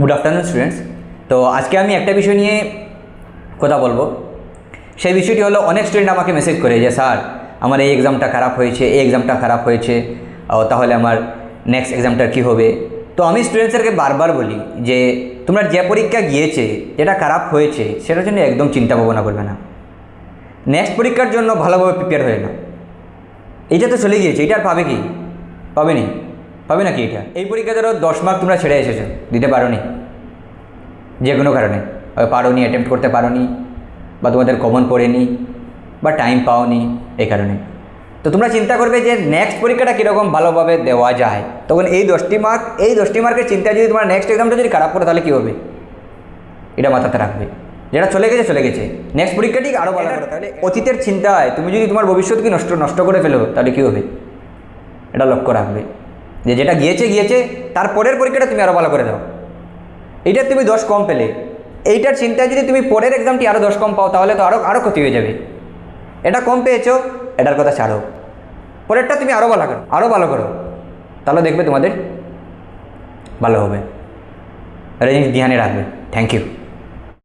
Good afternoon students তো আজকে আমি একটা বিষয় নিয়ে কথা বলব। সেই বিষয়টি হলো, অনেক স্টুডেন্ট আমাকে মেসেজ করে যে, স্যার, আমার এই এক্সামটা খারাপ হয়েছে, এই এক্সামটা খারাপ হয়েছে তাহলে আমার নেক্সট এক্সামটার কী হবে? তো আমি স্টুডেন্টসদেরকে বারবার বলি যে, তোমরা যে পরীক্ষা গিয়েছে, যেটা খারাপ হয়েছে, সেটার জন্য একদম চিন্তা ভাবনা করবে না। নেক্সট পরীক্ষার জন্য ভালোভাবে প্রিপেয়ার হয়ে না এইটা তো চলে গিয়েছে এইটা আর পাবে কি? পাবে নি? পাবে নাকি এটা? এই পরীক্ষা ধরো দশ মার্ক তোমরা ছেড়ে এসেছ, দিতে পারো নি যে কোনো কারণে। পারো নি অ্যাটেম্প্ট করতে পারো নি বা তোমাদের কমন পড়েনি, বা টাইম পাওনি, এই কারণে। তো তোমরা চিন্তা করবে যে নেক্সট পরীক্ষাটা কীরকম ভালোভাবে দেওয়া যায়। তখন এই দশটি মার্ক এই দশটি মার্কের চিন্তা যদি তোমার নেক্সট এক্সামটা যদি খারাপ করে, তাহলে কী হবে? এটা মাথাতে রাখবে। যেটা চলে গেছে চলে গেছে। নেক্সট পরীক্ষাটি আরও ভালো করে। তাহলে অতীতের চিন্তায় তুমি যদি তোমার ভবিষ্যৎকে নষ্ট নষ্ট করে ফেলো, তাহলে কী হবে? এটা লক্ষ্য রাখবে। যে যেটা গিয়েছে গিয়েছে, তার পরের পরীক্ষাটা তুমি আরও ভালো করে দাও এইটার তুমি দশ কম পেলে। এইটার চিন্তায় যদি তুমি পরের এক্সামটি আরও দশ কম পাও, তাহলে তো আরও আরও ক্ষতি হয়ে যাবে। এটা কম পেয়েছ, এটার কথা ছাড়ো। পরেরটা তুমি আরও ভালো করো আরও ভালো করো। তাহলে দেখবে তোমাদের ভালো হবে। এটা জিনিস ধ্যানে রাখবে। Thank you